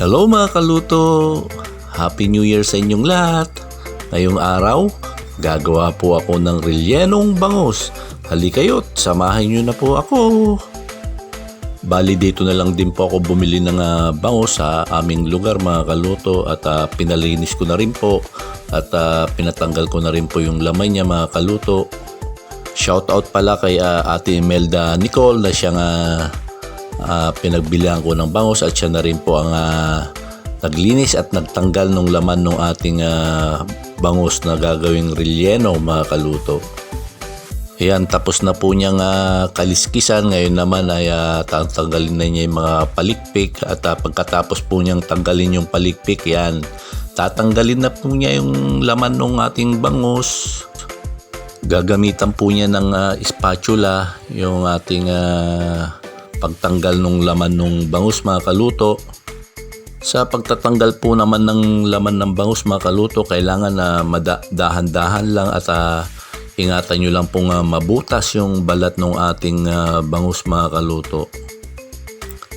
Hello mga kaluto! Happy New Year sa inyong lahat! Ngayong araw, gagawa po ako ng relyenong bangus. Halikayo't, samahan nyo na po ako! Bali dito na lang din po ako bumili ng ah, bangus sa aming lugar mga kaluto at ah, pinalinis ko na rin po at ah, pinatanggal ko na rin po yung laman niya mga kaluto. Shoutout pala kay ah, Ate Imelda Nicole na siyang ah, ah, pinagbilihan ko ng bangus at siya na rin po ang ah, naglinis at nagtanggal ng laman ng ating ah, bangus na gagawing relleno mga kaluto. Ayan, tapos na po niyang ah, kaliskisan. Ngayon naman ay ah, tatanggalin na niya yung mga palikpik at ah, pagkatapos po niyang tanggalin yung palikpik, yan, tatanggalin na po niya yung laman ng ating bangus. Gagamitan po niya ng ah, spatula yung ating ah, pagtanggal ng laman ng bangus mga kaluto. Sa pagtatanggal po naman ng laman ng bangus mga kaluto, kailangan na dahan-dahan lang at ah, ingatan nyo lang pong ah, mabutas yung balat ng ating ah, bangus mga kaluto.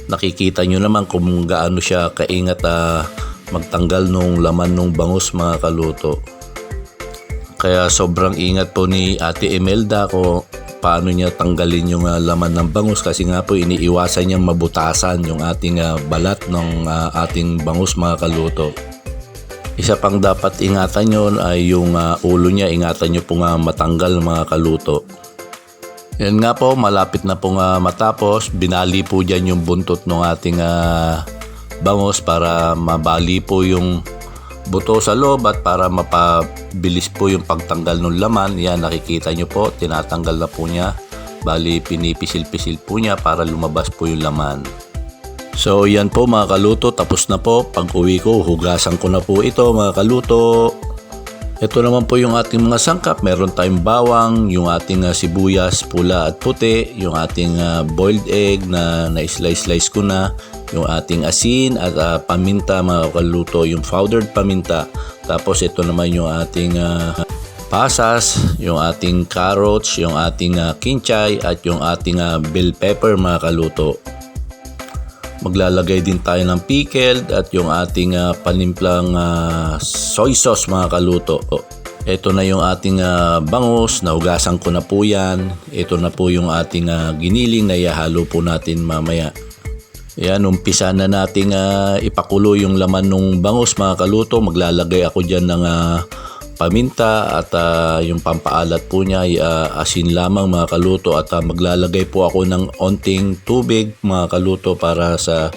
Nakikita nyo naman kung gaano siya kaingat ah, magtanggal ng laman ng bangus mga kaluto. Kaya sobrang ingat po ni Ate Imelda ko paano niya tanggalin yung ah, laman ng bangus kasi nga po iniiwasan niyang mabutasan yung ating ah, balat ng ah, ating bangus mga kaluto. Isa pang dapat ingatan nyo ay yung ah, ulo niya, ingatan nyo po nga matanggal mga kaluto. Yan nga po, malapit na po nga matapos. Binali po dyan yung buntot ng ating ah, bangus para mabali po yung buto sa loob at para mapabilis po yung pagtanggal ng laman. Yan, nakikita nyo po, tinatanggal na po niya. Bali, pinipisil-pisil po niya para lumabas po yung laman. So yan po mga kaluto, tapos na po. Pag uwi ko, hugasan ko na po ito mga kaluto. Ito naman po yung ating mga sangkap. Meron tayong bawang, yung ating ah, sibuyas pula at puti, yung ating ah, boiled egg na na-slice-slice ko na, yung ating asin at ah, paminta mga kaluto, yung powdered paminta. Tapos ito naman yung ating ah, pasas, yung ating carrots, yung ating ah, kinchay at yung ating ah, bell pepper mga kaluto. Maglalagay din tayo ng pickled at yung ating ah, panimplang ah, soy sauce mga kaluto. Ito na yung ating ah, bangus, nahugasan ko na po yan. Ito na po yung ating ah, giniling na ihalo po natin mamaya. Yan, umpisa na nating ah, ipakulo yung laman ng bangus mga kaluto. Maglalagay ako dyan ng ah, paminta at ah, yung pampaalat po niya ay ah, asin lamang mga kaluto at ah, maglalagay po ako ng onting tubig mga kaluto para sa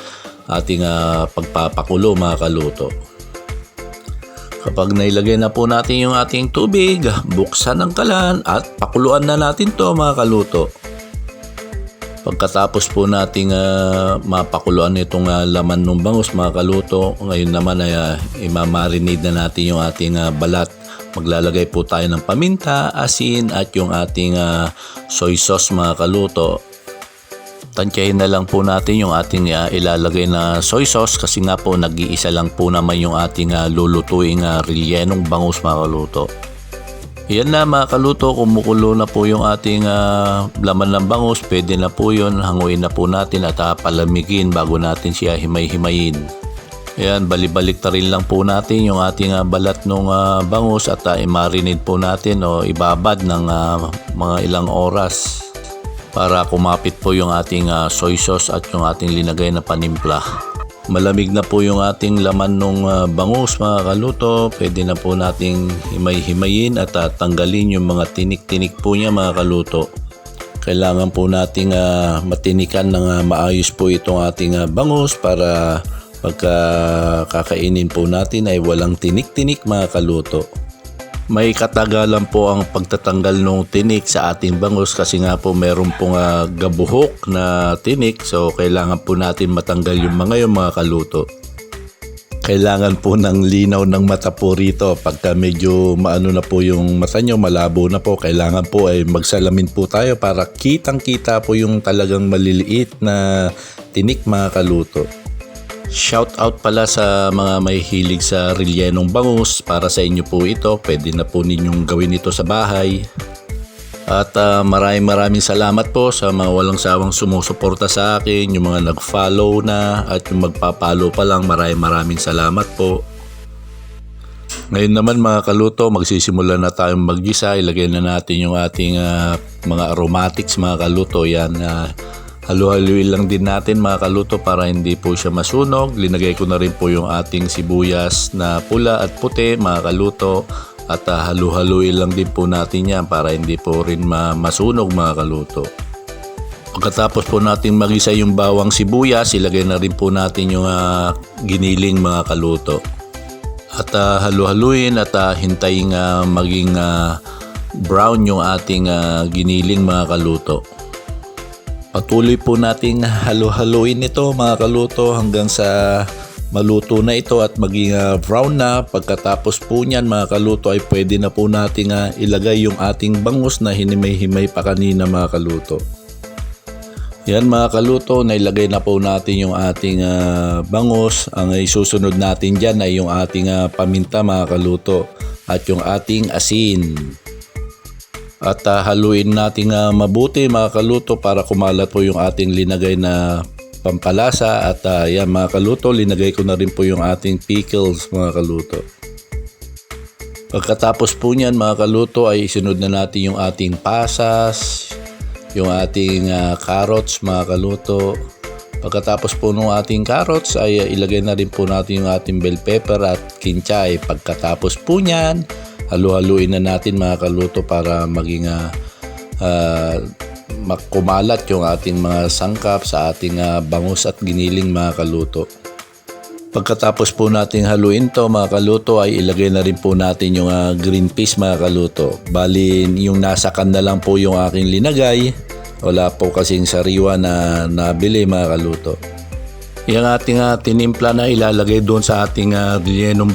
ating ah, pagpapakulo mga kaluto. Kapag nailagay na po natin yung ating tubig, buksan ang kalan at pakuluan na natin to mga kaluto. Pagkatapos po nating ah, mapakuluan itong ah, laman ng bangus mga kaluto, ngayon naman ay uh, imamarinate na natin yung ating ah, balat. Maglalagay po tayo ng paminta, asin at yung ating ah, soy sauce mga kaluto. Tansyahin na lang po natin yung ating ah, ilalagay na soy sauce kasi nga po nag-iisa lang po naman yung ating ah, lulutuing uh, relyenong bangus mga kaluto. Yan na mga kaluto, kumukulo na po yung ating ah, laman ng bangus. Pwede na po yun, hanguin na po natin at ah, palamigin bago natin siya himay-himayin. Ayan, balibalik ta rin lang po natin yung ating ah, balat ng bangus at uh, i-marinate po natin o ibabad ng ah, mga ilang oras para kumapit po yung ating ah, soy sauce at yung ating linagay na panimpla. Malamig na po yung ating laman ng ah, bangus mga kaluto. Pwede na po nating himay-himayin at ah, tanggalin yung mga tinik-tinik po niya mga kaluto. Kailangan po nating ah, matinikan ng ah, maayos po itong ating ah, bangus para pagka kakainin po natin ay walang tinik-tinik mga kaluto. May katagalan po ang pagtatanggal ng tinik sa ating bangus kasi nga po meron pong ah, gabuhok na tinik so kailangan po natin matanggal yung mga yung mga kaluto. Kailangan po ng linaw ng mata po rito. Pagka medyo maano na po yung mata nyo, malabo na po, kailangan po ay magsalamin po tayo para kitang kita po yung talagang maliliit na tinik mga kaluto. Shout out pala sa mga may hilig sa relyenong bangus. Para sa inyo po ito, pwede na po ninyong gawin ito sa bahay. At ah, maraming maraming salamat po sa mga walang sawang sumusuporta sa akin, yung mga nag-follow na at yung magpa-follow pa lang, maraming maraming salamat po. Ngayon naman mga kaluto, magsisimula na tayong maggisa. Ilagay na natin yung ating ah, mga aromatics mga kaluto. Yan, uh, halu-haluin lang din natin mga kaluto para hindi po siya masunog. Linagay ko na rin po yung ating sibuyas na pula at puti mga kaluto. At ah, halu-haluin lang din po natin yan para hindi po rin ma- masunog mga kaluto. Pagkatapos po natin magisa yung bawang sibuyas, ilagay na rin po natin yung ah, giniling mga kaluto. At ah, halu-haluin at ah, hintayin ah, maging ah, brown yung ating ah, giniling mga kaluto. Patuloy po nating halu-haluin ito mga kaluto hanggang sa maluto na ito at maging ah, brown na. Pagkatapos po niyan mga kaluto ay pwede na po nating ah, ilagay yung ating bangus na hinimay-himay pa kanina mga kaluto. Yan mga kaluto, nailagay na po natin yung ating ah, bangus. Ang isusunod natin dyan ay yung ating ah, paminta mga kaluto at yung ating asin. At ah, haluin natin ah, mabuti mga kaluto para kumalat po yung ating linagay na pampalasa. At ah, yan mga kaluto, linagay ko na rin po yung ating pickles mga kaluto. Pagkatapos po niyan mga kaluto ay isunod na natin yung ating pasas, yung ating ah, carrots mga kaluto. Pagkatapos po ng ating carrots ay ilagay na rin po natin yung ating bell pepper at kinchay. Pagkatapos po niyan, halu-haluin na natin mga kaluto para maging ah, makumalat yung ating mga sangkap sa ating ah, bangus at giniling mga kaluto. Pagkatapos po nating haluin to mga kaluto ay ilagay na rin po natin yung ah, green peas mga kaluto. Bali yung nasa kan na lang po yung aking linagay. Wala po kasing sariwa na nabili mga kaluto. Yung ating ah, tinimpla na ilalagay doon sa ating uh,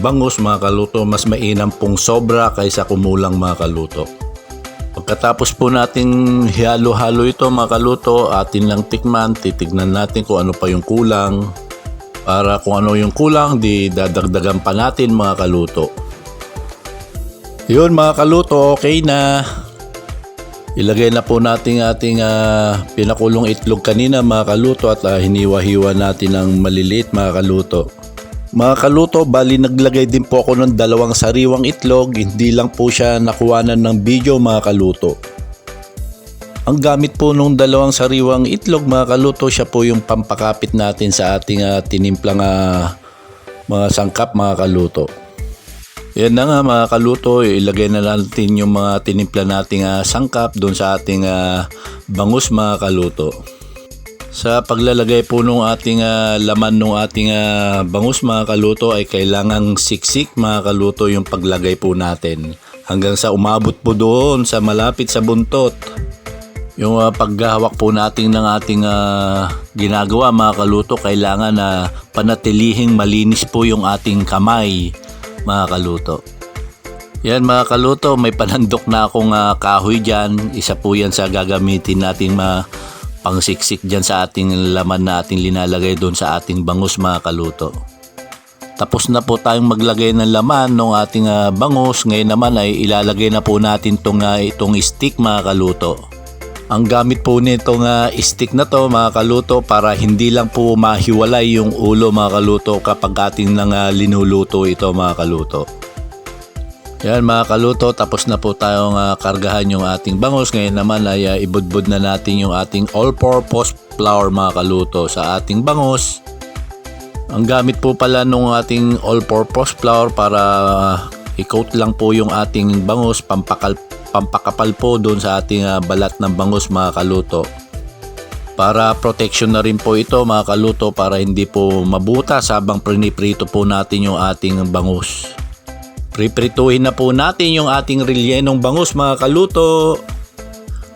bangus mga kaluto mas mainam pong sobra kaysa kumulang mga kaluto. Pagkatapos po nating halo-halo ito mga kaluto, atin lang tikman, titignan natin kung ano pa yung kulang. Para kung ano yung kulang, di dadagdagan pa natin mga kaluto. Yun mga kaluto, okay na. Ilagay na po natin ating ah, pinakulong itlog kanina mga kaluto at ah, hiniwa-hiwa natin ng maliliit mga kaluto. Mga kaluto, bali naglagay din po ako ng dalawang sariwang itlog, hindi lang po siya nakuwanan ng video mga kaluto. Ang gamit po nung dalawang sariwang itlog mga kaluto, siya po yung pampakapit natin sa ating ah, tinimplang ah, mga sangkap mga kaluto. Yan na nga mga kaluto, ilagay na natin yung mga tinimpla nating ah, sangkap doon sa ating ah, bangus mga kaluto. Sa paglalagay po ng ating ah, laman ng ating ah, bangus mga kaluto ay kailangang siksik mga kaluto yung paglagay po natin hanggang sa umabot po doon sa malapit sa buntot. Yung ah, paghahawak po natin ng ating ah, ginagawa mga kaluto, kailangan na panatilihing malinis po yung ating kamay mga kaluto. Yan mga kaluto, may panandok na akong ah, kahoy dyan. Isa po yan sa gagamitin nating ma pangsiksik dyan sa ating laman na ating linalagay doon sa ating bangus mga kaluto. Tapos na po tayong maglagay ng laman ng ating ah, bangus. Ngayon naman ay ilalagay na po natin itong, ah, itong stick mga kaluto. Ang gamit po nitong uh, stick na to mga kaluto para hindi lang po mahiwalay yung ulo mga kaluto kapag ating nang uh, linuluto ito mga kaluto. Yan mga kaluto, tapos na po tayong uh, kargahan yung ating bangus. Ngayon naman ay uh, ibudbud na natin yung ating all-purpose flour mga kaluto sa ating bangus. Ang gamit po pala nung ating all-purpose flour para uh, i-coat lang po yung ating bangus, pampakal pampakapal po doon sa ating uh, balat ng bangus mga kaluto. Para protection na rin po ito mga kaluto para hindi po mabutas habang priniprito po natin yung ating bangus. Priprituhin na po natin yung ating relyenong bangus mga kaluto.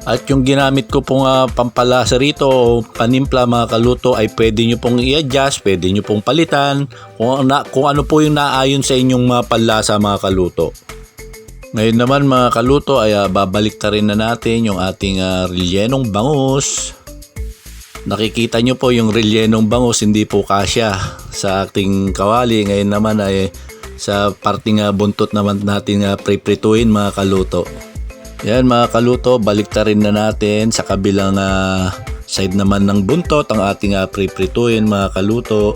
At yung ginamit ko pong uh, pampalasa rito o panimpla mga kaluto ay pwede nyo pong i-adjust, pwede nyo pong palitan kung, na, kung ano po yung naayon sa inyong mga panlasa mga kaluto. Ngayon naman mga kaluto ay uh, babalik ta rin na natin yung ating uh, relyenong bangus. Nakikita nyo po yung relyenong bangus hindi po kasya sa ating kawali. Ngayon naman ay sa parting uh, buntot naman natin uh, priprituin mga kaluto. Yan mga kaluto, baliktarin na natin sa kabilang ah, side naman ng buntot ang ating uh, priprituin mga kaluto.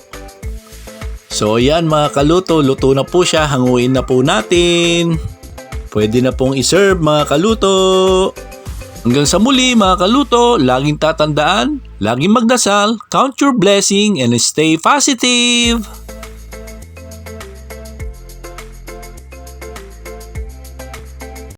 So yan mga kaluto, luto na po siya, hanguin na po natin. Pwede na pong iserve mga kaluto. Hanggang sa muli mga kaluto, laging tatandaan, laging magdasal, count your blessing and stay positive.